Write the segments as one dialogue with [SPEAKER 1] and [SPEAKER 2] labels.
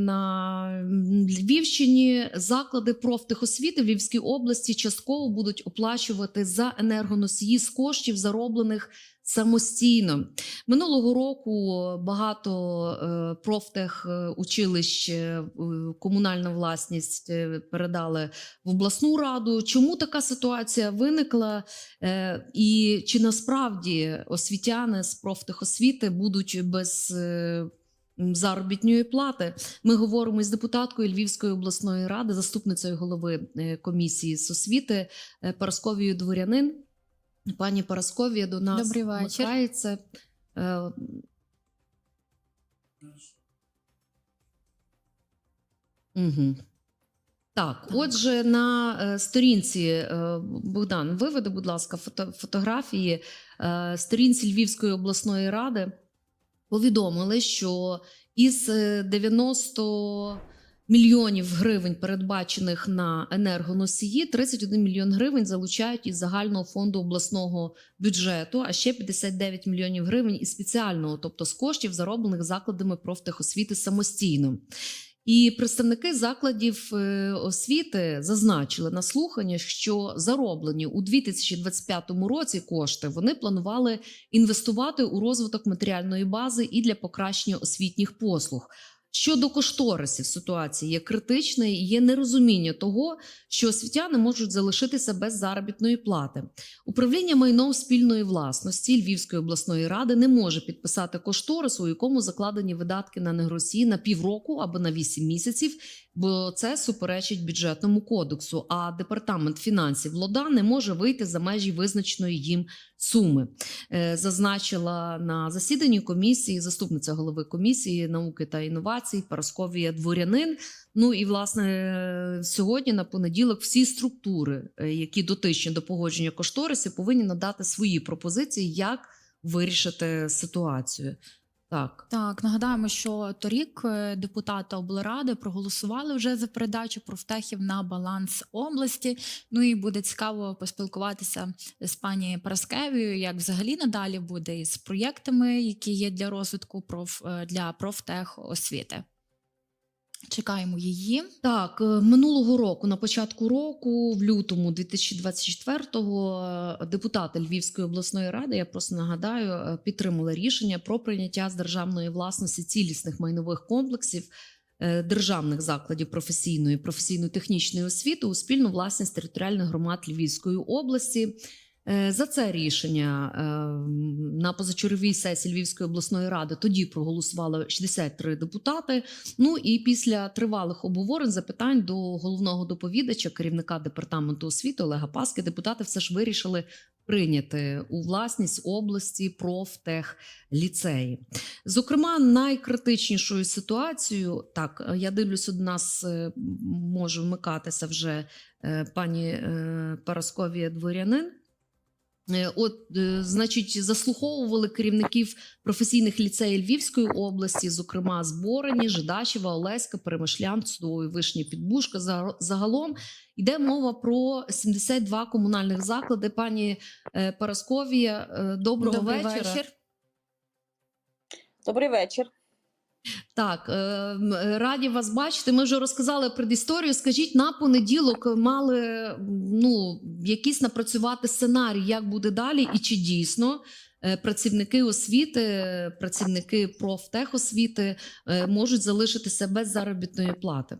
[SPEAKER 1] На Львівщині заклади профтехосвіти в Львівській області частково будуть оплачувати за енергоносії з коштів, зароблених самостійно. Минулого року багато е, профтех е, е, власність е, передали в обласну раду. Чому така ситуація виникла? І чи насправді освітяни з профтехосвіти будуть без заробітної плати? Ми говоримо із депутаткою Львівської обласної ради, заступницею голови е, комісії з освіти е, Парасковією Дворянин. Пані Парасковія до нас
[SPEAKER 2] Добрий вечір.
[SPEAKER 1] вмикається. Е, Угу. Так, отже, на е, сторінці е, Богдан, виведи, будь ласка, фото, фотографії е, сторінці Львівської обласної ради повідомили, що із е, 90 мільйонів гривень, передбачених на енергоносії, 31 мільйон гривень залучають із загального фонду обласного бюджету, а ще 59 мільйонів гривень із спеціального, тобто з коштів, зароблених закладами профтехосвіти самостійно. І представники закладів е, освіти зазначили на слухання, що зароблені у 2025 році кошти вони планували інвестувати у розвиток матеріальної бази і для покращення освітніх послуг. Щодо кошторисів, ситуація є критична і є нерозуміння того, що освітяни можуть залишитися без заробітної плати. Управління майном спільної власності Львівської обласної ради не може підписати кошторис, у якому закладені видатки на негросії на півроку або на 8 місяців, бо це суперечить бюджетному кодексу. А департамент фінансів ЛОДА не може вийти за межі визначеної їм суми. Е, Зазначила на засіданні комісії заступниця голови комісії науки та інновацій Парасковія Дворянин. Ну і власне сьогодні на понеділок всі структури, е, які дотичні до погодження кошторисів, повинні надати свої пропозиції, як вирішити ситуацію. Так.
[SPEAKER 2] Так, нагадаємо, що торік е, депутати облради проголосували вже за передачу профтехів на баланс області. Ну і буде цікаво поспілкуватися з пані Параскевією, як взагалі надалі буде із проєктами, які є для розвитку проф е, для профтех освіти. Чекаємо її.
[SPEAKER 1] Так, е, минулого року, на початку року, в лютому 2024-го, е, депутати Львівської обласної ради, я просто нагадаю, е, підтримали рішення про прийняття з державної власності цілісних майнових комплексів державних закладів професійної професійно-технічної освіти у спільну власність територіальних громад Львівської області. Е, За це рішення е, на позачерговій сесії Львівської обласної ради тоді проголосувало 63 депутати. Ну і після тривалих обговорень запитань до головного доповідача, керівника департаменту освіти Олега Паски, депутати все ж вирішили прийняти у власність області профтех ліцеї. Зокрема, найкритичнішою ситуацією, так я дивлюся, до нас е, може вмикатися вже пані Парасковія Дворянин. Е, От, е, значить, заслуховували керівників професійних ліцеїв Львівської області, зокрема Зборені, Жидачева, Олеська, Перемишлян, Судової Вишні, Підбушка. За- Загалом йде мова про 72 комунальних заклади. Пані е, Парасковія, доброго
[SPEAKER 2] Добрий
[SPEAKER 1] вечора.
[SPEAKER 2] вечір.
[SPEAKER 3] Добрий вечір.
[SPEAKER 1] Так, е, раді вас бачити. Ми вже розказали предісторію. Скажіть, на понеділок мали ну, якісь напрацювати сценарій, як буде далі, і чи дійсно е, працівники освіти, працівники профтехосвіти е, можуть залишитися без заробітної плати?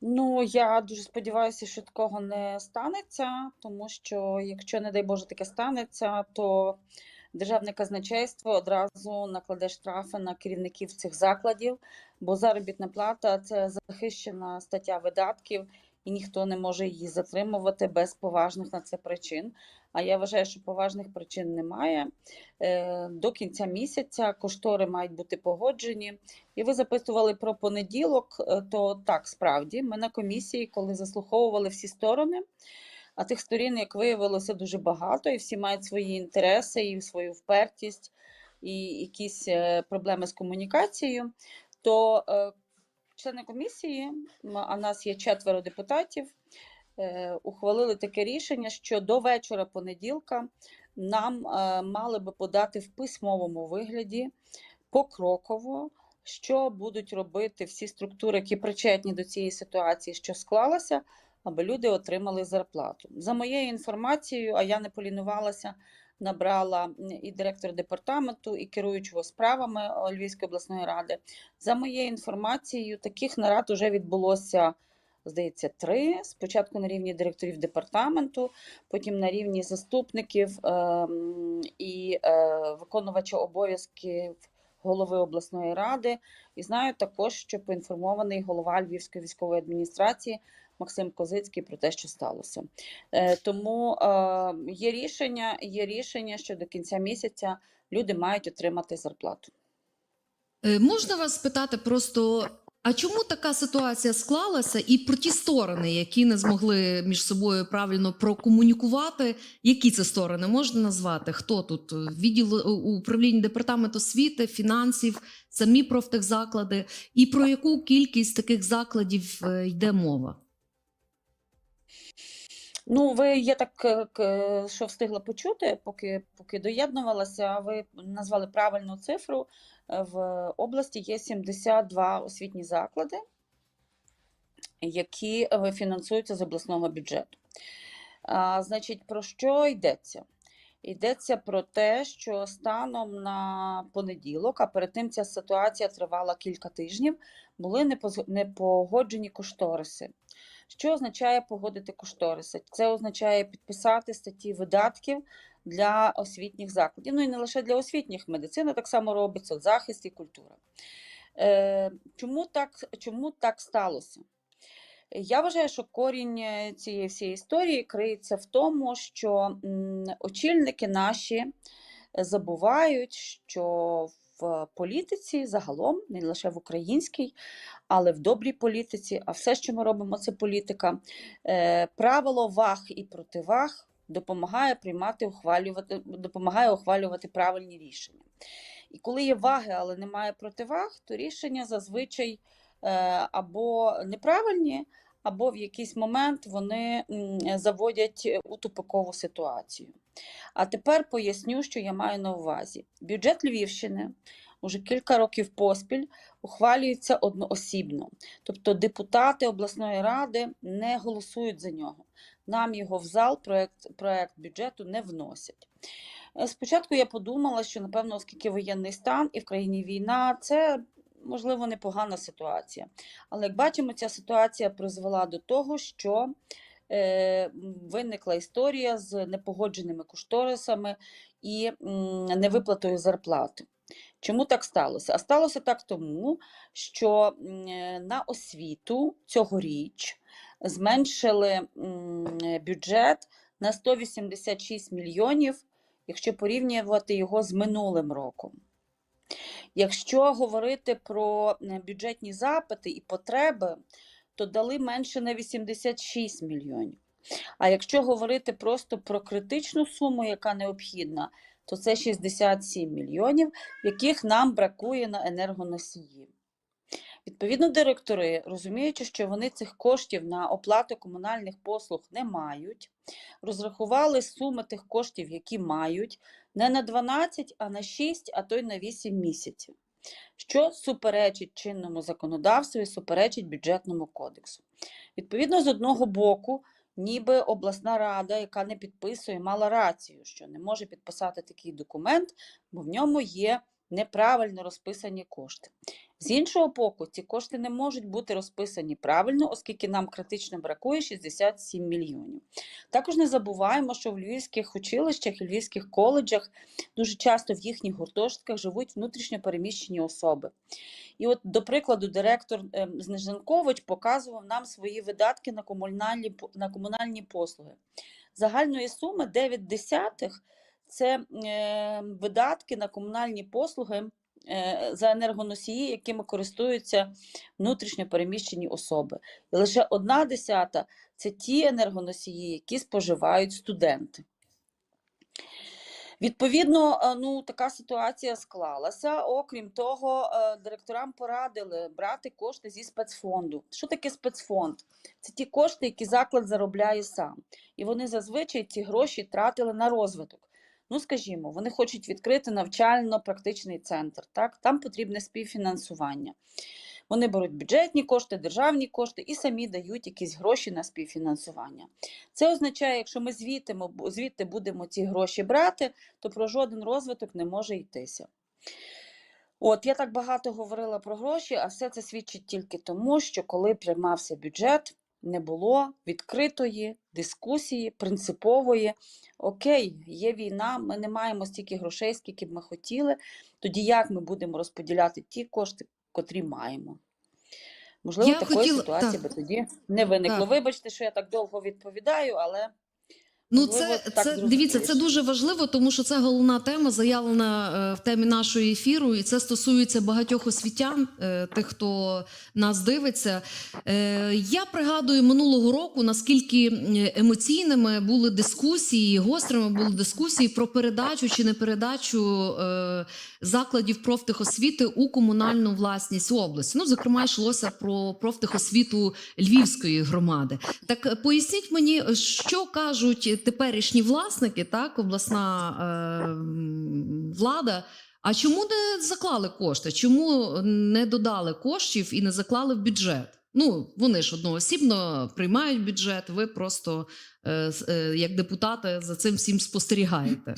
[SPEAKER 3] Ну, я дуже сподіваюся, що такого не станеться, тому що якщо, не дай Боже, таке станеться, то державне казначейство одразу накладе штрафи на керівників цих закладів, бо заробітна плата це захищена стаття видатків, і ніхто не може її затримувати без поважних на це причин. А я вважаю, що поважних причин немає. Е, До кінця місяця коштори мають бути погоджені. І ви запитували про понеділок, е, то так, справді, ми на комісії, коли заслуховували всі сторони, а тих сторін, як виявилося, дуже багато, і всі мають свої інтереси і свою впертість, і якісь е, проблеми з комунікацією, то е, члени комісії, а нас є четверо депутатів, е, ухвалили таке рішення, що до вечора понеділка нам мали би подати в письмовому вигляді покроково що будуть робити всі структури, які причетні до цієї ситуації, що склалася, аби люди отримали зарплату. За моєю інформацією, а я не полінувалася, набрала і директора департаменту, і керуючого справами е, Львівської обласної ради. За моєю інформацією, таких нарад вже відбулося. Здається, три. Спочатку на рівні директорів департаменту, потім на рівні заступників ем, і е, виконувача обов'язків голови обласної ради. І знаю також, що поінформований голова Львівської військової адміністрації Максим Козицький про те, що сталося. Е, Тому е, є рішення, є рішення, що до кінця місяця люди мають отримати зарплату.
[SPEAKER 1] Е, Можна вас спитати просто, а чому така ситуація склалася, і про ті сторони, які не змогли між собою правильно прокомунікувати? Які це сторони можна назвати? Хто тут? Відділ управління департаменту освіти, фінансів, самі профтехзаклади, і про яку кількість таких закладів йде мова?
[SPEAKER 3] Ну, ви я так е, що встигла почути, поки, поки доєднувалася, ви назвали правильну цифру. Е, В області є 72 освітні заклади, які е, фінансуються з обласного бюджету. А, значить, про що йдеться? Йдеться про те, що станом на понеділок, а перед тим ця ситуація тривала кілька тижнів, були непогоджені кошториси. Що означає погодити кошториси? Це означає підписати статті видатків для освітніх закладів. Ну і не лише для освітніх, медицина так само робить, соцзахист і культура. Е, чому, так, чому так сталося? Я вважаю, що корінь е, цієї всієї історії криється в тому, що очільники наші забувають, що в політиці загалом, не лише в українській, але в добрій політиці, а все, що ми робимо, це політика. Е, Правило ваг і противаг допомагає приймати, ухвалювати, допомагає ухвалювати правильні рішення. І коли є ваги, але немає противаг, то рішення зазвичай е, або неправильні, або в якийсь момент вони заводять у тупикову ситуацію. А тепер поясню, що я маю на увазі. Бюджет Львівщини уже кілька років поспіль ухвалюється одноосібно. Тобто депутати обласної ради не голосують за нього. Нам його в зал проект, проект бюджету не вносять. Е, Спочатку я подумала, що напевно, оскільки воєнний стан і в країні війна, це можливо непогана ситуація. Але як бачимо, ця ситуація призвела до того, що е, виникла історія з непогодженими кошторисами і невиплатою зарплати. Чому так сталося? А сталося так тому, що на освіту цьогоріч зменшили бюджет на 186 мільйонів, якщо порівнювати його з минулим роком. Якщо говорити про е, бюджетні запити і потреби, то дали менше на 86 мільйонів. А якщо говорити просто про критичну суму, яка необхідна, то це 67 мільйонів, яких нам бракує на енергоносії. Відповідно, директори, розуміючи, що вони цих коштів на оплату комунальних послуг не мають, розрахували суми тих коштів, які мають, не на 12, а на 6, а то й на 8 місяців, що суперечить чинному законодавству і суперечить бюджетному кодексу. Відповідно, з одного боку, ніби обласна рада, яка не підписує, мала рацію, що не може підписати такий документ, бо в ньому є неправильно розписані кошти. З іншого боку, ці кошти не можуть бути розписані правильно, оскільки нам критично бракує 67 мільйонів. Також не забуваємо, що в львівських училищах і львівських коледжах дуже часто в їхніх гуртожитках живуть внутрішньо переміщені особи. І от, до прикладу, директор ем, Знеженкович показував нам свої видатки на комунальні, на комунальні послуги. Загальної суми 9 десятих це е, видатки на комунальні послуги е, за енергоносії, якими користуються внутрішньо переміщені особи. І лише одна десята це ті енергоносії, які споживають студенти. Відповідно, е, ну така ситуація склалася. Окрім того, е, директорам порадили брати кошти зі спецфонду. Що таке спецфонд? Це ті кошти, які заклад заробляє сам. І вони зазвичай ці гроші тратили на розвиток. Ну, скажімо, вони хочуть відкрити навчально-практичний центр. Так? Там потрібне співфінансування. Вони беруть бюджетні кошти, державні кошти і самі дають якісь гроші на співфінансування. Це означає, якщо ми звідти, звідти будемо ці гроші брати, то про жоден розвиток не може йтися. От я так багато говорила про гроші, а все це свідчить тільки тому, що коли приймався бюджет, не було відкритої дискусії, принципової. Окей, є війна, ми не маємо стільки грошей, скільки б ми хотіли. Тоді як ми будемо розподіляти ті кошти, котрі маємо? Можливо,
[SPEAKER 1] Я
[SPEAKER 3] такої
[SPEAKER 1] хотіла-
[SPEAKER 3] ситуації
[SPEAKER 1] так.
[SPEAKER 3] би тоді не виникло.
[SPEAKER 1] Так.
[SPEAKER 3] Вибачте, що я так довго відповідаю, але
[SPEAKER 1] Ну, це, це дивіться, це дуже важливо, тому що це головна тема, заявлена е, в темі нашого ефіру, і це стосується багатьох освітян, е, тих, хто нас дивиться. Е, Я пригадую минулого року, наскільки емоційними були дискусії, гострими були дискусії про передачу чи не передачу закладів профтехосвіти у комунальну власність області. Ну, зокрема, йшлося про профтехосвіту Львівської громади. Так поясніть мені, що кажуть теперішні власники, так, обласна е, влада. А чому не заклали кошти? Чому не додали коштів і не заклали в бюджет? Ну, вони ж одноосібно приймають бюджет, ви просто е, е, як депутати за цим всім спостерігаєте.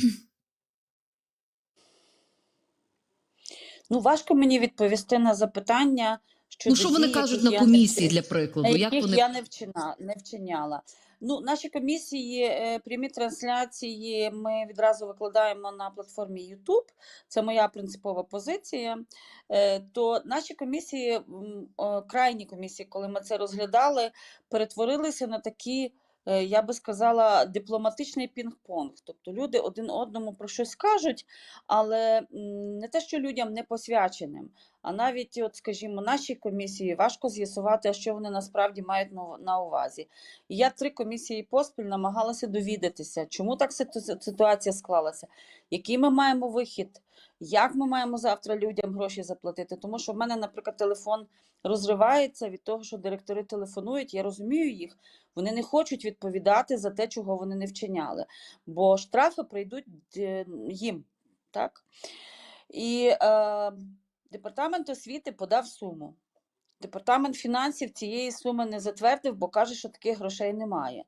[SPEAKER 3] ну, важко мені відповісти на запитання, що
[SPEAKER 1] Ну, що вони кажуть на комісії для прикладу? Як вони
[SPEAKER 3] я не вчина, не вчиняла. Ну, наші комісії, е, прямі трансляції ми відразу викладаємо на платформі YouTube. Це моя принципова позиція. Е, То наші комісії, крайні комісії, коли ми це розглядали, перетворилися на такі, е, я би сказала, дипломатичний пінг-понг. Тобто люди один одному про щось кажуть, але не те, що людям не посвяченим, а навіть, от, скажімо, нашій комісії важко з'ясувати, що вони насправді мають на- увазі. І я три комісії поспіль намагалася довідатися, чому так ситуація склалася, який ми маємо вихід, як ми маємо завтра людям гроші заплатити. Тому що в мене, наприклад, телефон розривається від того, що директори телефонують. Я розумію їх. Вони не хочуть відповідати за те, чого вони не вчиняли, бо штрафи прийдуть е, їм. Так? І е, департамент освіти подав суму. Департамент фінансів цієї суми не затвердив, бо каже, що таких грошей немає.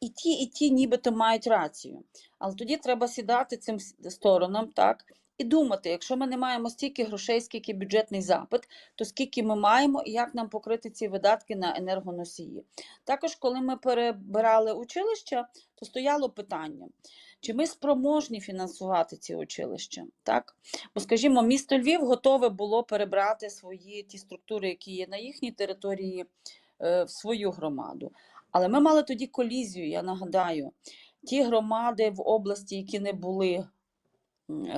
[SPEAKER 3] І ті, і ті нібито мають рацію. Але тоді треба сідати цим сторонам, так, і думати, якщо ми не маємо стільки грошей, скільки бюджетний запит, то скільки ми маємо і як нам покрити ці видатки на енергоносії. Також, коли ми перебирали училища, то стояло питання, чи ми спроможні фінансувати ці училища. Так? Бо, скажімо, місто Львів готове було перебрати свої ті структури, які є на їхній території, е, в свою громаду. Але ми мали тоді колізію, я нагадаю. Ті громади в області, які не були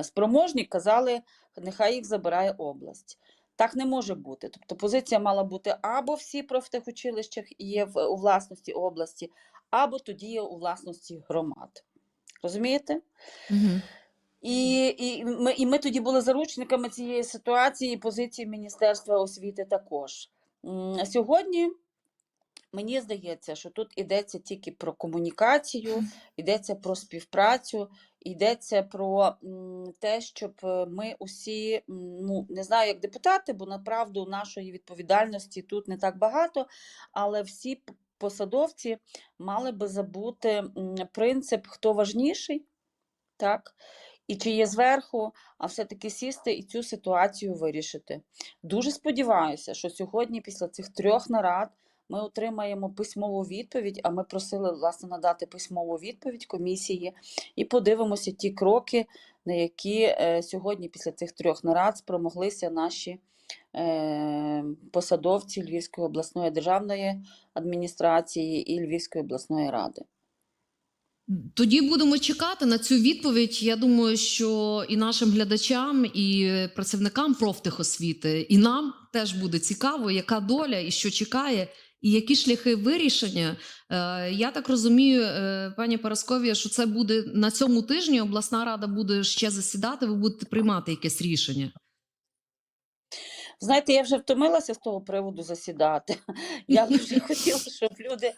[SPEAKER 3] спроможні, казали, нехай їх забирає область. Так не може бути. Тобто позиція мала бути або всі профтехучилищах є в, у власності області, або тоді є у власності громад. Розумієте?
[SPEAKER 1] Угу.
[SPEAKER 3] І, і, ми, і ми тоді були заручниками цієї ситуації, і позиції Міністерства освіти також. Сьогодні мені здається, що тут йдеться тільки про комунікацію, йдеться про співпрацю, йдеться про те, щоб е, ми усі, ну не знаю, як депутати, бо направду нашої відповідальності тут не так багато, але всі посадовці мали би забути принцип, хто важніший, так? І чи є зверху, а все-таки сісти і цю ситуацію вирішити. Дуже сподіваюся, що сьогодні, після цих трьох нарад, ми отримаємо письмову відповідь, а ми просили власне надати письмову відповідь комісії і подивимося ті кроки, на які е, сьогодні, після цих трьох нарад, спромоглися наші е, посадовці Львівської обласної державної адміністрації і Львівської обласної ради.
[SPEAKER 1] Тоді будемо чекати на цю відповідь. Я думаю, що і нашим глядачам, і працівникам профтехосвіти, і нам теж буде цікаво, яка доля і що чекає, і які шляхи вирішення. Е, Я так розумію, е, пані Парасковія, що це буде на цьому тижні. Обласна рада буде ще засідати. Ви будете приймати якесь рішення.
[SPEAKER 3] Знаєте, я вже втомилася з того приводу засідати. Я дуже хотіла, щоб люди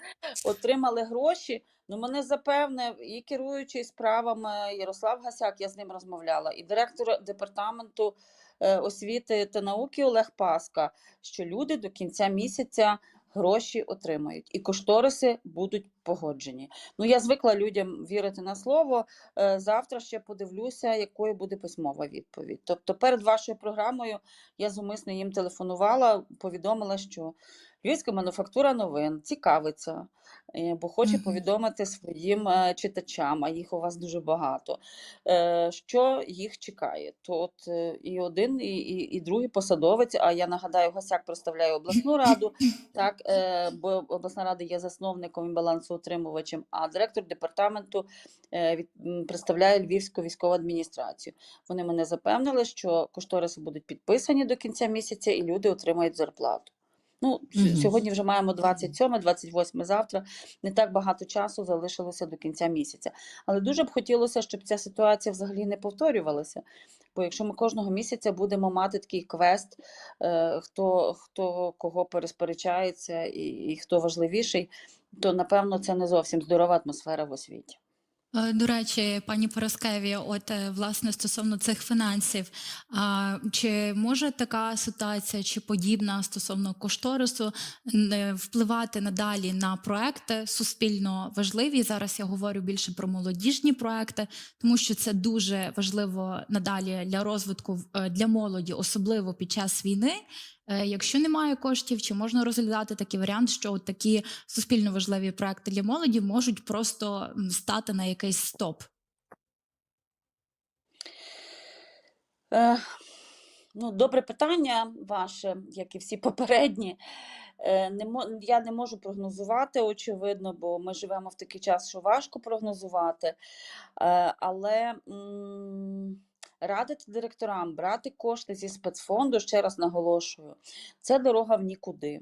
[SPEAKER 3] отримали гроші. Ну, мене запевнив і керуючий справами Ярослав Гасяк, я з ним розмовляла, і директор департаменту е, освіти та науки Олег Паска, що люди до кінця місяця гроші отримають, і кошториси будуть погоджені. Ну, я звикла людям вірити на слово. Е, Завтра ще подивлюся, якою буде письмова відповідь. Тобто, перед вашою програмою я зумисно їм телефонувала, повідомила, що Львівська мануфактура новин цікавиться, е, бо хоче повідомити своїм е, читачам, а їх у вас дуже багато, е, що їх чекає. То от е, і один, і, і, і другий посадовець, а я нагадаю, Гасяк представляє обласну раду, так, бо обласна рада є засновником і балансоутримувачем, а директор департаменту представляє Львівську військову адміністрацію. Вони мене запевнили, що кошториси будуть підписані до кінця місяця і люди отримають зарплату. Ну,
[SPEAKER 1] Мгм.
[SPEAKER 3] сьогодні вже маємо 27, 28 завтра. Не так багато часу залишилося до кінця місяця. Але дуже б хотілося, щоб ця ситуація взагалі не повторювалася. Бо якщо ми кожного місяця будемо мати такий квест, е, хто, хто кого пересперечається і, і хто важливіший, то напевно це не зовсім здорова атмосфера в освіті.
[SPEAKER 2] Е, До речі, пані Пороскеві, от е, власне стосовно цих фінансів, а, чи може така ситуація чи подібна стосовно кошторису не впливати надалі на проекти суспільно важливі? Зараз я говорю більше про молодіжні проекти, тому що це дуже важливо надалі для розвитку е, для молоді, особливо під час війни. Е, Якщо немає коштів, чи можна розглядати такий варіант, що от такі суспільно важливі проекти для молоді можуть просто стати на якийсь стоп?
[SPEAKER 3] Е, ну, добре питання ваше, як і всі попередні. Е, не я не можу прогнозувати, очевидно, бо ми живемо в такий час, що важко прогнозувати. Е, але м, радити директорам брати кошти зі спецфонду, ще раз наголошую, це дорога в нікуди.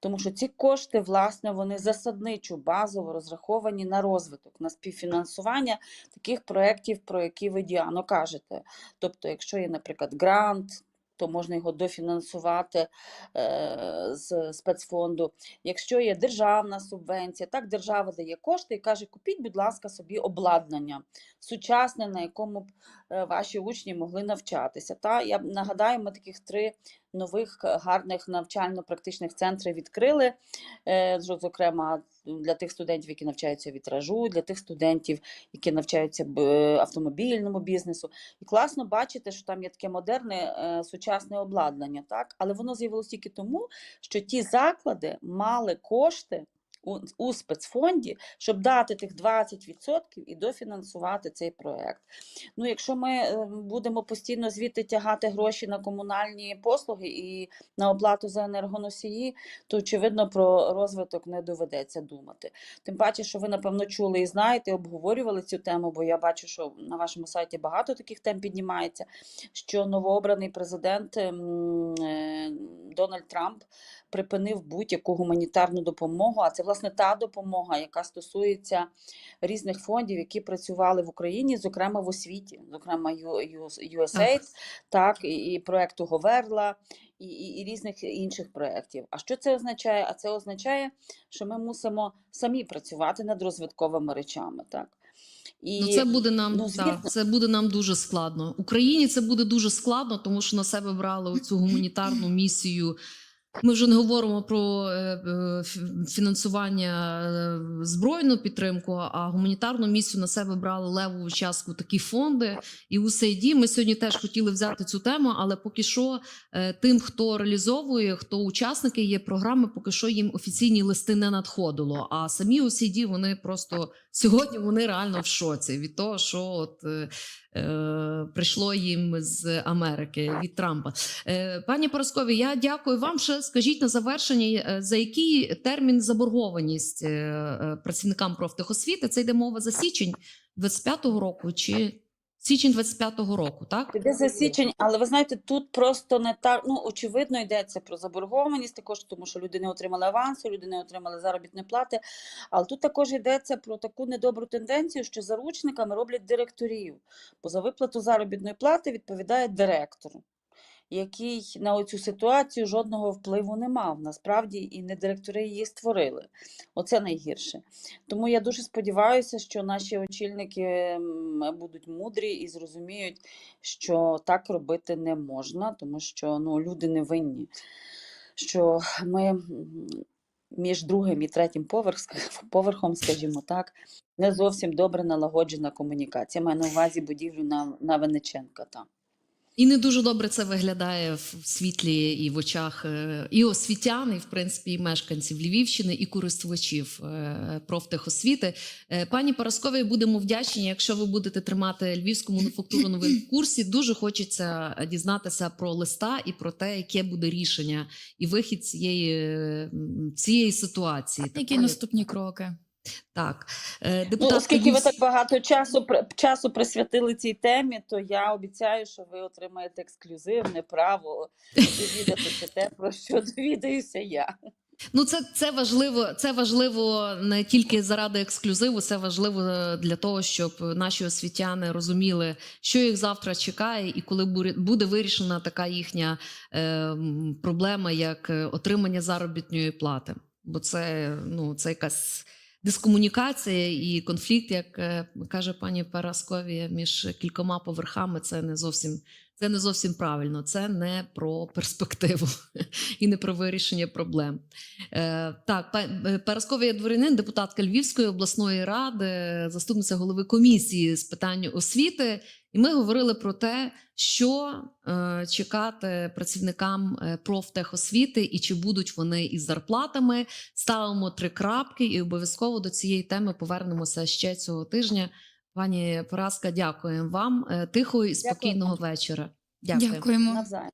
[SPEAKER 3] Тому що ці кошти, власне, вони засадничо базово розраховані на розвиток, на співфінансування таких проєктів, про які ви Діано кажете. Тобто, якщо є, наприклад, грант, то можна його дофінансувати е, з спецфонду. Якщо є державна субвенція, так держава дає кошти і каже: купіть, будь ласка, собі обладнання сучасне, на якому б ваші учні могли навчатися. Та я нагадаю, ми таких три нових е, гарних навчально-практичних центрів відкрили. Е, Зокрема, для тих студентів, які навчаються вітражу, для тих студентів, які навчаються е, автомобільному бізнесу. І класно бачити, що там є таке модерне е, сучасне обладнання, так? але воно з'явилося тільки тому, що ті заклади мали кошти. У, у спецфонді, щоб дати тих 20% і дофінансувати цей проект. Ну, якщо ми е, будемо постійно звідти тягати гроші на комунальні послуги і на оплату за енергоносії, то очевидно про розвиток не доведеться думати. Тим паче, що ви напевно чули і знаєте, обговорювали цю тему, бо я бачу, що на вашому сайті багато таких тем піднімається. Що новообраний президент ем, е, Дональд Трамп припинив будь-яку гуманітарну допомогу. А це власне та допомога, яка стосується різних фондів, які працювали в Україні, зокрема в освіті, зокрема USAID, так, і, і проекту Говерла. І, і, і різних інших проєктів. А що це означає? А це означає, що ми мусимо самі працювати над розвитковими речами. Так? І,
[SPEAKER 1] Ну, це буде нам
[SPEAKER 3] ну,
[SPEAKER 1] так, це буде нам дуже складно. Україні це буде дуже складно, тому що на себе брали цю гуманітарну місію. Ми вже не говоримо про е, е, фі- фінансування е, збройну підтримку, а гуманітарну місію на себе брали левову частку такі фонди. І USAID ми сьогодні теж хотіли взяти цю тему, але поки що тим, хто реалізовує, хто учасники є програми, поки що їм офіційні листи не надходило. А самі USAID, вони просто сьогодні вони реально в шоці від того, що от. е, е, Прийшло їм з Америки від Трампа. Е, Пані Пороскові, я дякую вам. Ще скажіть на завершення, е, за який термін заборгованість е, працівникам профтехосвіти? Це йде мова за січень 25-го року чи січень 25-го року, так?
[SPEAKER 3] Піде за січень, але ви знаєте, тут просто не так. Ну, очевидно, йдеться про заборгованість, також тому, що люди не отримали авансу, люди не отримали заробітні плати. Але тут також йдеться про таку недобру тенденцію, що заручниками роблять директорів, бо за виплату заробітної плати відповідає директор. Який на оцю ситуацію жодного впливу не мав. Насправді і не директори її створили. Оце найгірше. Тому я дуже сподіваюся, що наші очільники будуть мудрі і зрозуміють, що так робити не можна, тому що ну, люди не винні. Що ми між другим і третім поверх, поверхом, скажімо так, не зовсім добре налагоджена комунікація. Маю на увазі будівлю на, на Вениченка. Там.
[SPEAKER 1] І не дуже добре це виглядає в світлі і в очах е, і освітян, і в принципі і мешканців Львівщини, і користувачів е, профтехосвіти. Е, Пані Парасковій, будемо вдячні, якщо ви будете тримати львівську мануфактуру новин в курсі. Дуже хочеться дізнатися про листа і про те, яке буде рішення і вихід цієї, цієї ситуації.
[SPEAKER 2] Які
[SPEAKER 1] Такої-
[SPEAKER 2] наступні кроки?
[SPEAKER 1] Так, Е,
[SPEAKER 3] Ну, оскільки ви так багато часу, часу присвятили цій темі, то я обіцяю, що ви отримаєте ексклюзивне право довідатися те, про що довідаюся я.
[SPEAKER 1] Ну, це, це важливо. Це важливо не тільки заради ексклюзиву, це важливо для того, щоб наші освітяни розуміли, що їх завтра чекає, і коли буде- буде вирішена така їхня е, проблема, як е, отримання заробітної плати. Бо це ну це якась дискомунікація і конфлікт, як е, каже пані Парасковія, між кількома поверхами. Це не зовсім це не зовсім правильно. Це не про перспективу і не про вирішення проблем. Е, так, е, Парасковія дворянин, депутатка Львівської обласної ради, заступниця голови комісії з питань освіти. І ми говорили про те, що е, чекати працівникам е, профтехосвіти і чи будуть вони із зарплатами. Ставимо три крапки, і обов'язково до цієї теми повернемося ще цього тижня. Пані поразка, дякуємо вам. Е, Тихого і
[SPEAKER 3] Дякую.
[SPEAKER 1] спокійного вечора. Дякую.
[SPEAKER 2] Дякуємо.
[SPEAKER 3] Навзаєм.